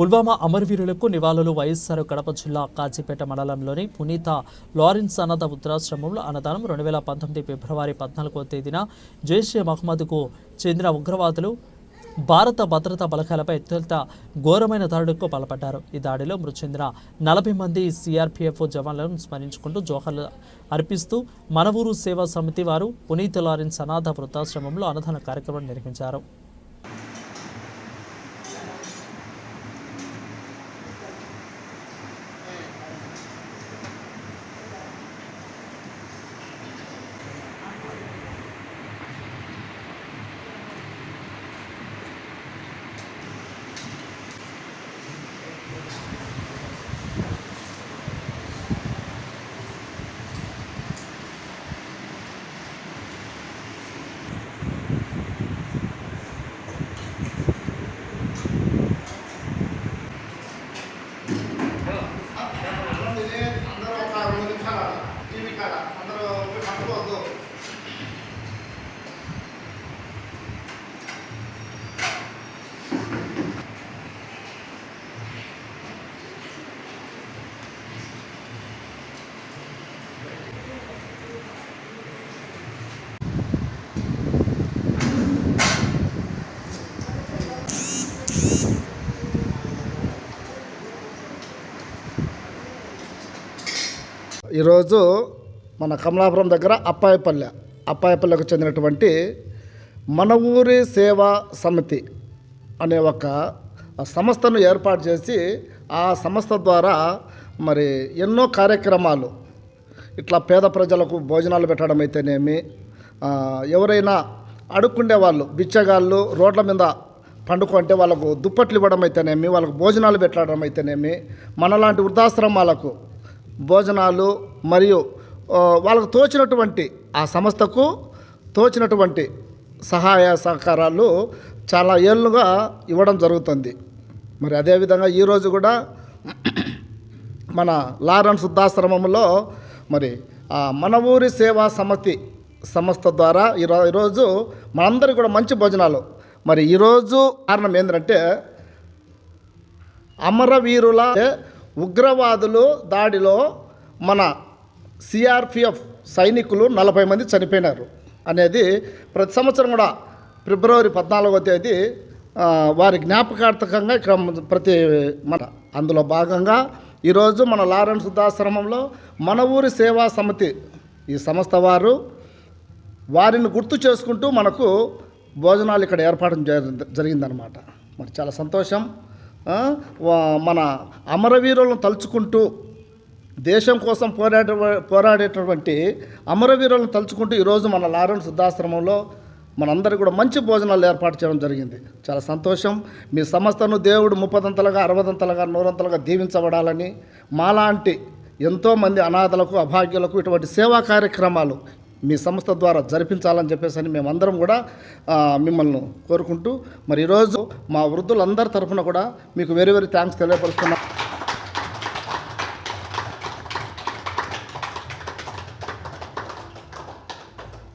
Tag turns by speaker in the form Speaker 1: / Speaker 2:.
Speaker 1: పుల్వామా అమరవీరులకు నివాళులు వైఎస్ఆర్ కడప జిల్లా కాజీపేట మండలంలోని పునీత లారెన్స్ అనాథ వృద్ధాశ్రమంలో అన్నదానం రెండు వేల పంతొమ్మిది ఫిబ్రవరి పద్నాలుగో తేదీన జైషే మహమ్మద్కు చెందిన ఉగ్రవాదులు భారత భద్రతా బలగాలపై అత్యంత ఘోరమైన దాడులకు పాల్పడ్డారు. ఈ దాడిలో మృతి చెందిన నలభై మంది సిఆర్పీఎఫ్ జవాన్లను స్మరించుకుంటూ జోహర్లు అర్పిస్తూ మన ఊరు సేవా సమితి వారు పునీత లారెన్స్ అనాథ వృద్ధాశ్రమంలో అన్నదాన కార్యక్రమం నిర్వహించారు.
Speaker 2: ఈరోజు మన కమలాపురం దగ్గర అప్పాయపల్లె అప్పాయపల్లెకు చెందినటువంటి మన ఊరి సేవా సమితి అనే ఒక సంస్థను ఏర్పాటు చేసి ఆ సంస్థ ద్వారా మరి ఎన్నో కార్యక్రమాలు ఇట్లా పేద ప్రజలకు భోజనాలు పెట్టడం అయితేనేమి ఎవరైనా అడుక్కుండే వాళ్ళు బిచ్చగాళ్ళు రోడ్ల మీద పండుకుంటే వాళ్ళకు దుప్పట్లు ఇవ్వడం అయితేనేమి వాళ్ళకు భోజనాలు పెట్టడం అయితేనేమి మనలాంటి వృద్ధాశ్రమాలకు భోజనాలు మరియు వాళ్ళకు తోచినటువంటి ఆ సంస్థకు తోచినటువంటి సహాయ సహకారాలు చాలా ఏళ్ళుగా ఇవ్వడం జరుగుతుంది. మరి అదేవిధంగా ఈరోజు కూడా మన లారెన్స్ వృద్ధాశ్రమంలో మరి ఆ మన ఊరి సేవా సమితి సంస్థ ద్వారా ఈరో ఈరోజు మనందరికీ కూడా మంచి భోజనాలు. మరి ఈరోజు కారణం ఏంటంటే అమరవీరుల ఉగ్రవాదులు దాడిలో మన సిఆర్పిఎఫ్ సైనికులు నలభై మంది చనిపోయినారు అనేది ప్రతి సంవత్సరం కూడా ఫిబ్రవరి పద్నాలుగో తేదీ వారి జ్ఞాపకార్థకంగా ఇక్కడ ప్రతి మన అందులో భాగంగా ఈరోజు మన లారెన్స్ వృద్ధాశ్రమంలో మన ఊరి సేవా సమితి ఈ సంస్థ వారు వారిని గుర్తు చేసుకుంటూ మనకు భోజనాలు ఇక్కడ ఏర్పాటు జరిగిందనమాట మరి చాలా సంతోషం. మన అమరవీరులను తలుచుకుంటూ దేశం కోసం పోరాడే పోరాడేటటువంటి అమరవీరులను తలుచుకుంటూ ఈరోజు మన లారెన్స్ వృద్ధాశ్రమంలో మనందరికీ కూడా మంచి భోజనాలు ఏర్పాటు చేయడం జరిగింది. చాలా సంతోషం. మీ సంస్థను దేవుడు ముప్పదంతలుగా అరవదంతలుగా నూరంతలుగా దీవించబడాలని మాలాంటి ఎంతోమంది అనాథలకు అభాగ్యులకు ఇటువంటి సేవా కార్యక్రమాలు మీ సంస్థ ద్వారా జరిపించాలని చెప్పేసి అని మేమందరం కూడా మిమ్మల్ని కోరుకుంటూ మరి ఈరోజు మా వృద్ధులందరి తరఫున కూడా మీకు వెరీ వెరీ థ్యాంక్స్ తెలియపరుస్తున్నాం.